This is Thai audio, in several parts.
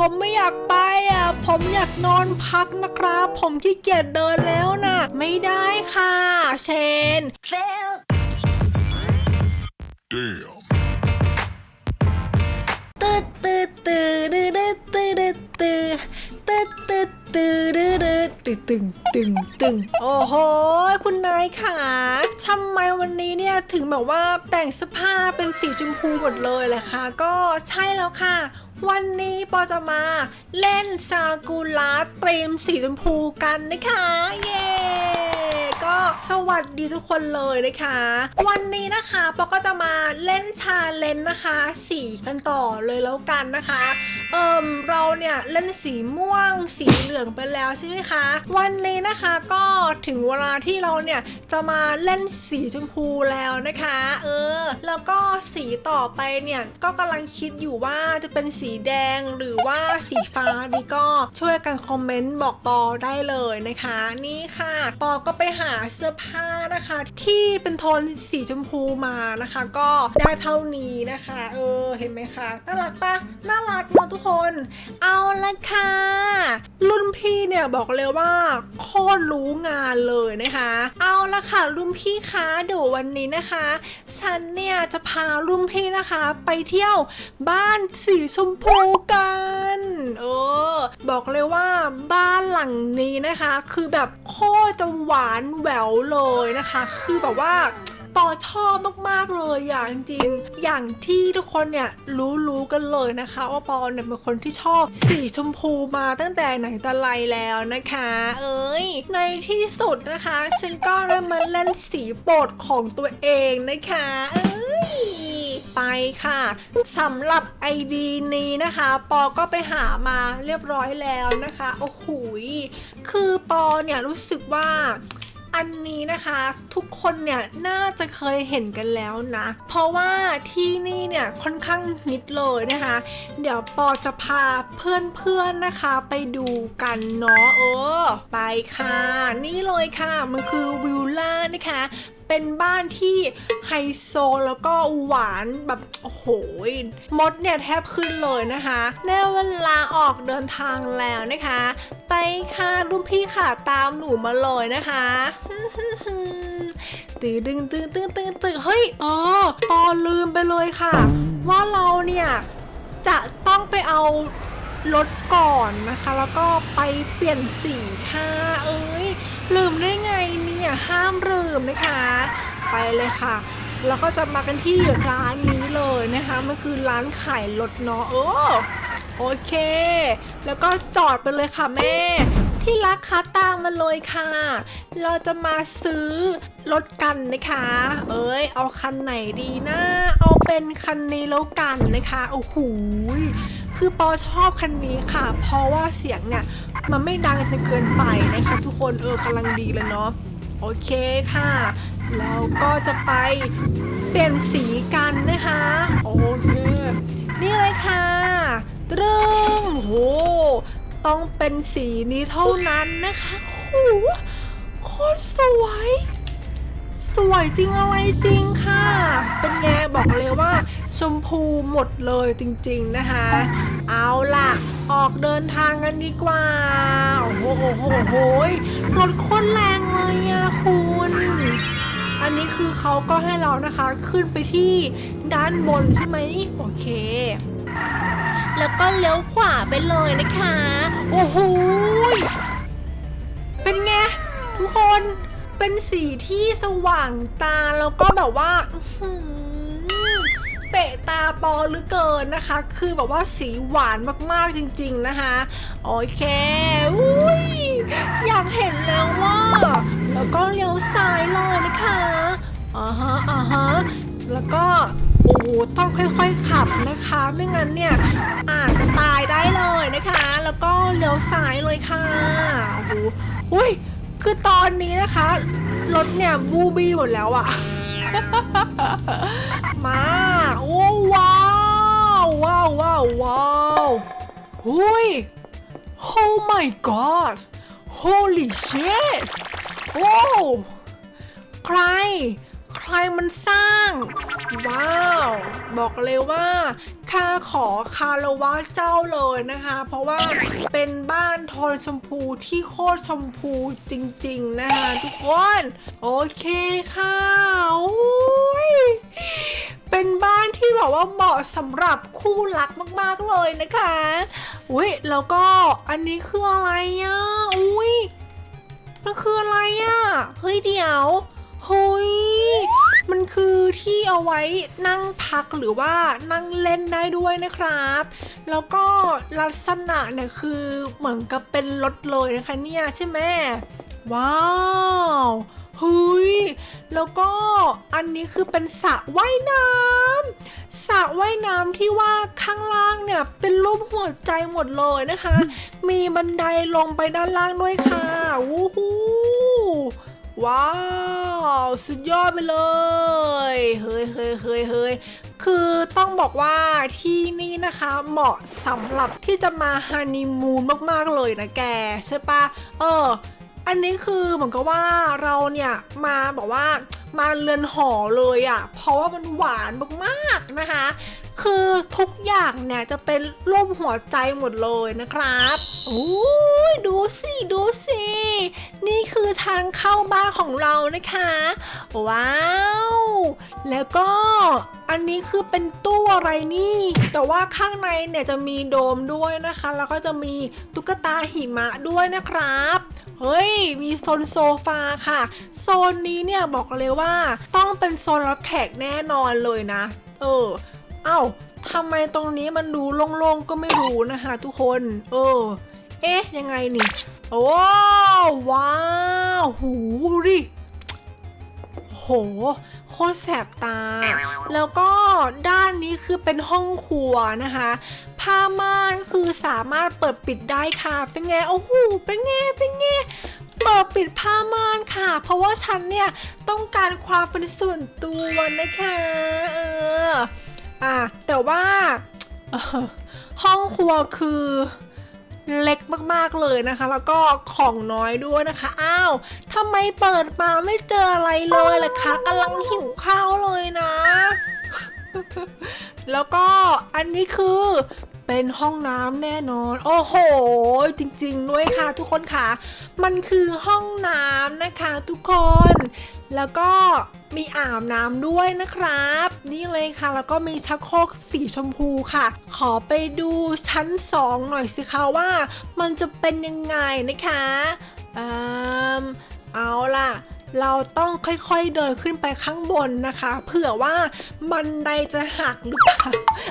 ผมไม่อยากไปอะ ผมอยากนอนพักนะครับ ผมขี้เกียจเดินแล้วนะ ไม่ได้ค่ะ เชน fail Damn. ตืดตืดตืดดืดดืดตืดดืดตืดตืดตืดตืดดืดดืดตึงตึงตึงตึงโอ้โห คุณนายค่ะทำไมวันนี้เนี่ยถึงแบบว่าแต่งเสื้อผ้าเป็นสีชมพูหมดเลยแหละค่ะ ก็ใช่แล้วค่ะ วันนี้ปอจะมาเล่นซากุระเตรียมสีชมพูกันนะคะ เย้ก็สวัสดีทุกคนเลยนะคะ วันนี้นะคะปอก็จะมาเล่นชาเลนจ์นะคะ สีกันต่อเลยแล้วกันนะคะเอิมเราเนี่ยเล่นสีม่วง สีเหลืองไปแล้วใช่ไหมคะ วันนี้นะคะก็ถึงเวลาที่เราเนี่ยจะมาเล่นสีชมพูแล้วนะคะ เออ แล้วก็สีต่อไปเนี่ยก็กำลังคิดอยู่ว่าจะเป็นสีแดงหรือว่าสีฟ้านี่ก็ช่วยกันคอมเมนต์บอกปอได้เลยนะคะ นี่ค่ะ ปอก็ไปหาเสื้อผ้านะคะ ที่เป็นโทนสีชมพูมานะคะ ก็ได้เท่านี้นะคะ เออเห็นไหมคะน่ารักปะน่ารักเนอะทุกคน เอาละค่ะ รุ่นพี่เนี่ยบอกเลยว่าโคตรรู้งานเลยนะคะ เอาละค่ะ รุ่นพี่คะเดี๋ยววันนี้นะคะ ฉันเนี่ยจะพารุ่นพี่นะคะ ไปเที่ยวบ้านสีชมพูกันเออบอกเลยว่าบ้านหลังนี้นะคะ คือแบบโคตรจะหวานแหววเลยนะคะ คือแบบว่า ปอชอบมากๆเลยอย่างจริง อย่างที่ทุกคนเนี่ยรู้รู้กันเลยนะคะ ว่าปอเนี่ยเป็นคนที่ชอบสีชมพูมาตั้งแต่ไหนแต่ไรแล้วนะคะ เอ้ยในที่สุดนะคะ ฉันก็ได้มาเล่นสีโปรดของตัวเองนะคะเอ้ยไปค่ะสำหรับ ID นี้นะคะ ปอก็ไปหามาเรียบร้อยแล้วนะคะโอ้โหคือปอเนี่ยรู้สึกว่า อันนี้นะคะทุกคนเนี่ยน่าจะเคยเห็นกันแล้วนะ เพราะว่าที่นี่เนี่ยค่อนข้างฮิตเลยนะคะ เดี๋ยวปอจะพาเพื่อนๆนะคะ ไปดูกันเนาะเออไปค่ะ นี่เลยค่ะ มันคือวิลล่านะคะ เป็นบ้านที่ไฮโซแล้วก็หวานแบบโอ้โหมดเนี่ยแทบขึ้นเลยนะคะในเวลาออกเดินทางแล้วนะคะ ไปค่ะรุ่นพี่ค่ะตามหนูมาเลยนะคะตื่นตึงตึงตึงตึงตึงเฮ้ยเออปอลืมไปเลยค่ะ ว่าเราเนี่ยจะต้องไปเอารถก่อนนะคะ แล้วก็ไปเปลี่ยนสีค่ะเอ้ย ลืมได้ไงเนี่ย ห้ามลืมนะคะ ไปเลยค่ะ แล้วก็จะมากันที่ร้านนี้เลยนะคะมันคือร้านขายรถเนาะเออโอเค แล้วก็จอดไปเลยค่ะแม่ ที่รักคะตามมาเลยค่ะ เราจะมาซื้อรถกันนะคะ เอ้ย เอาคันไหนดีนะ เอาเป็นคันนี้แล้วกันนะคะโอ้โหคือปอชอบคันนี้ค่ะ เพราะว่าเสียงเนี่ย มันไม่ดังจนเกินไปนะคะ ทุกคนเออกำลังดีเลยเนาะ โอเคค่ะแล้วก็จะไปเปลี่ยนสีกันนะคะ โอเค นี่เลยค่ะตรึงโห ต้องเป็นสีนี้เท่านั้นนะคะโหโคตรสวย สวยจริงอะไรจริงค่ะ เป็นไงบอกเลยว่า ชมพูหมดเลยจริงๆนะคะ เอาล่ะ ออกเดินทางกันดีกว่า โอ้โหโหโหยรถคตรแรงเลยอะคุณ อันนี้คือเขาก็ให้เรานะคะขึ้นไปที่ด้านบนใช่ไหมโอเค แล้วก็เลี้ยวขวาไปเลยนะคะ โอ้โหเป็นไงทุกคนเป็นสีที่สว่างตาแล้วก็แบบว่า เตะตาปอหรือเกินนะคะ คือแบบว่าสีหวานมากๆจริงๆนะคะ โอเคอุ้ยอยากเห็นแล้วว่าแล้วก็เลี้ยวซ้ายเลยนะคะอ่าฮะอ่าฮะแล้วก็โอ้โหต้องค่อยๆขับนะคะ ไม่งั้นเนี่ยอาจจะตายได้เลยนะคะ แล้วก็เลี้ยวซ้ายเลยค่ะโอ้โหอุ้ยคือตอนนี้นะคะ รถเนี่ยบูบี้หมดแล้วอะมา โอ้ว้าวว้าวว้าวว้าวหุย Oh my god Holy shit โอ้ใคร ใครมันสร้าง ว้าว บอกเลยว่าข้าขอคารวะเจ้าเลยนะคะ เพราะว่าเป็นบ้านโทนชมพูที่โคตรชมพูจริงๆนะคะทุกคน โอเคค่ะอุ๊ยเป็นบ้าน ที่แบบว่าเหมาะสำหรับคู่รักมากๆเลยนะคะ อุ้ยแล้วก็อันนี้คืออะไรอะอุ้ยมันคืออะไรอะเฮ้ยเดี๋ยวเฮ้ยมันคือที่เอาไว้นั่งพักหรือว่านั่งเล่นได้ด้วยนะครับ แล้วก็ลักษณะเนี่ยคือเหมือนกับเป็นรถเลยนะคะเนี่ยใช่ไหมว้าว เฮ้ยแล้วก็อันนี้คือเป็นสระว่ายน้ำสระว่ายน้ำที่ว่าข้างล่างเนี่ยเป็นรูปหัวใจหมดเลยนะคะ มีบันไดลงไปด้านล่างด้วยค่ะวู้ฮู้ว้าว สุดยอดไปเลย เฮ้ยเฮ้ยเฮ้ยเฮ้ยคือต้องบอกว่าที่นี่นะคะเหมาะสำหรับที่จะมาฮันนีมูนมากๆเลยนะแก ใช่ปะเออ อันนี้คือเหมือนกับว่าเราเนี่ยมาบอกว่ามาเรือนหอเลยอะ่ะ เพราะว่ามันหวานมากๆนะคะ คือทุกอย่างเนี่ยจะเป็นรูปหัวใจหมดเลยนะครับโอ้ยดูสิดูสินี่คือทางเข้าบ้านของเรานะคะ ว้าว แล้วก็อันนี้คือเป็นตู้อะไรนี่ แต่ว่าข้างในเนี่ยจะมีโดมด้วยนะคะ แล้วก็จะมีตุ๊กตาหิมะด้วยนะครับ เฮ้ย มีโซนโซฟาค่ะ โซนนี้เนี่ยบอกเลยว่า ต้องเป็นโซนรับแขกแน่นอนเลยนะ เออ เอ้าทำไมตรงนี้มันดูโล่งๆก็ไม่รู้นะคะทุกคน เออ เอ๊ะ ยังไงนี่ โอ้ว้าว หู ดูดิโห คตรแสบตา แล้วก็ด้านนี้คือเป็นห้องครัวนะคะ ผ้าม่านคือสามารถเปิดปิดได้ค่ะ เป็นไง โอ้โห เป็นไง เป็นไงเปิดปิดผ้าม่านค่ะ เพราะว่าฉันเนี่ยต้องการความเป็นส่วนตัวนะคะ เออ อะ แต่ว่าห้องครัวคือ เล็กมากๆเลยนะคะ แล้วก็ของน้อยด้วยนะคะ อ้าวทำไมเปิดมาไม่เจออะไรเลยล่ะคะกำลังหิวข้าวเลยนะแล้วก็อันนี้คือ เป็นห้องน้ำแน่นอน โอ้โห จริงๆด้วยค่ะทุกคนค่ะ มันคือห้องน้ำนะคะทุกคน แล้วก็มีอ่างน้ำด้วยนะครับ นี่เลยค่ะ แล้วก็มีชักโครกสีชมพูค่ะ ขอไปดูชั้น 2 หน่อยสิคะว่า มันจะเป็นยังไงนะคะอืมเอาล่ะ เราต้องค่อยๆเดินขึ้นไปข้างบนนะคะ เผื่อว่าบันไดจะหักหรือเปล่า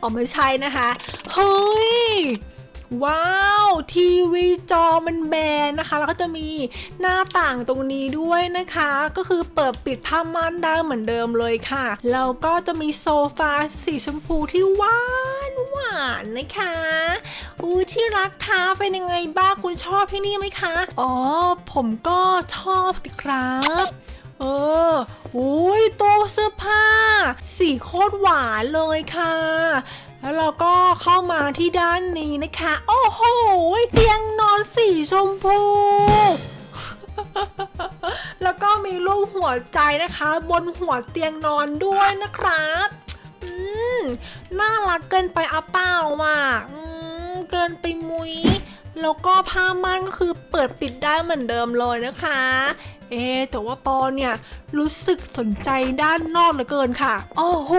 อ๋อไม่ใช่นะคะ เฮ้ย ว้าว ทีวีจอมันแบนนะคะ แล้วก็จะมีหน้าต่างตรงนี้ด้วยนะคะ ก็คือเปิดปิดผ้าม่านได้เหมือนเดิมเลยค่ะ แล้วก็จะมีโซฟาสีชมพูที่หวานหวานนะคะอู้ที่รักคะเป็นยังไงบ้างคุณชอบที่นี่ไหมคะ อ๋อ ผมก็ชอบสิครับ เอออุ้ยโต๊ะเสื้อผ้า สีโคตรหวานเลยค่ะแล้วเราก็เข้ามาที่ด้านนี้นะคะ โอ้โหเตียงนอนสีชมพู แล้วก็มีรูปหัวใจนะคะ บนหัวเตียงนอนด้วยนะครับน่ารักเกินไปอะเปล่าว่ะเกินไปมุย แล้วก็ผ้าม่านก็คือเปิดปิดได้เหมือนเดิมเลยนะคะ เอ๊แต่ว่าปอเนี่ยรู้สึกสนใจด้านนอกเหลือเกินค่ะโอ้โห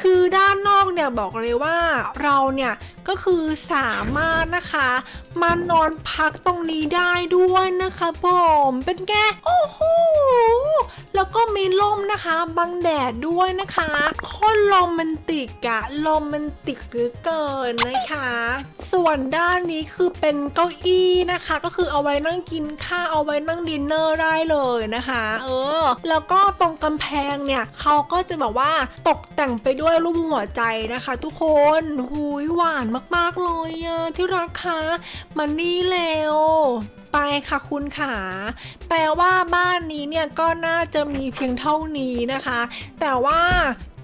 คือด้านนอกเนี่ยบอกเลยว่าเราเนี่ยก็คือสามารถนะคะมานอนพักตรงนี้ได้ด้วยนะคะผมเป็นแกโอ้โหแล้วก็มีล่มนะคะบังแดดด้วยนะคะโคตรโรแมนติกอะโรแมนติกเหลือเกินนะคะ ส่วนด้านนี้คือเป็นเก้าอี้นะคะ ก็คือเอาไว้นั่งกินข้าวเอาไว้นั่งดินเนอร์ได้เลยนะคะ เออ แล้วก็ตรงกำแพงเนี่ยเขาก็จะแบบว่าตกแต่งไปด้วยรูปหัวใจนะคะ ทุกคนหุยหวานมากๆเลยอะที่รักคะมานี่เร็วไปค่ะคุณขาแปลว่าบ้านนี้เนี่ยก็น่าจะมีเพียงเท่านี้นะคะ แต่ว่า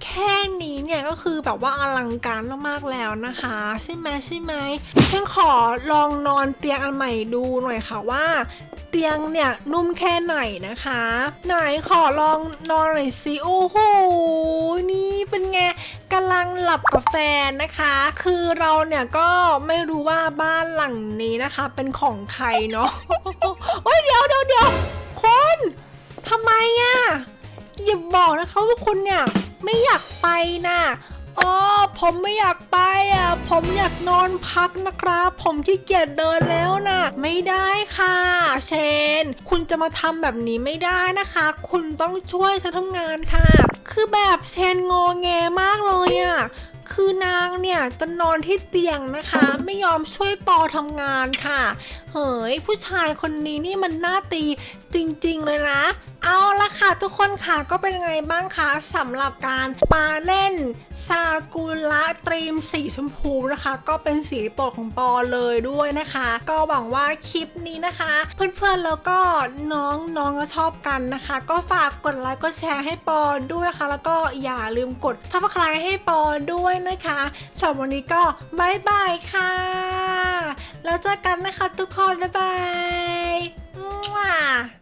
แค่นี้เนี่ยก็คือแบบว่าอลังการมากๆแล้วนะคะ ใช่ไหมใช่ไหมฉันขอลองนอนเตียงอันใหม่ดูหน่อยค่ะว่า เตียงเนี่ยนุ่มแค่ไหนนะคะ ไหนขอลองนอนหน่อยสิโอ้โหนี่เป็นไงกำลังหลับกับแฟนนะคะ คือเราเนี่ยก็ไม่รู้ว่าบ้านหลังนี้นะคะ เป็นของใครเนาะโอ้ยเดี๋ยวเดี๋ยวเดี๋ยวคุณทำไมอะอย่าบอกนะคะว่าคุณเนี่ยไม่อยากไปน่ะ อ๋อผมไม่อยากไปอะ ผมอยากนอนพักนะครับ ผมขี้เกียจเดินแล้วนะไม่ได้ค่ะ เชน คุณจะมาทำแบบนี้ไม่ได้นะคะ คุณต้องช่วยฉันทำงานค่ะ คือแบบเชนงอแงมากเลยอะคือนางเนี่ยจะนอนที่เตียงนะคะ ไม่ยอมช่วยปอทำงานค่ะ เฮ้ยผู้ชายคนนี้นี่มันหน่าตีจริงๆเลยนะ เอาละค่ะทุกคนค่ะก็เป็นไงบ้างคะสำหรับการปาเล่นซากุระตรีมสีชมพูนะคะ ก็เป็นสีโปรดของปอเลยด้วยนะคะ ก็หวังว่าคลิปนี้นะคะ เพื่อนๆแล้วก็น้องน้องก็ชอบกันนะคะ ก็ฝากกดไลค์กดแชร์ให้ปอด้วยนะคะ แล้วก็อย่าลืมกดทับสไครให้ปอด้วยนะคะสำหรับวันนี้ก็บายบายค่ะ แล้วเจอกันนะคะทุกคนบ๊ายบาย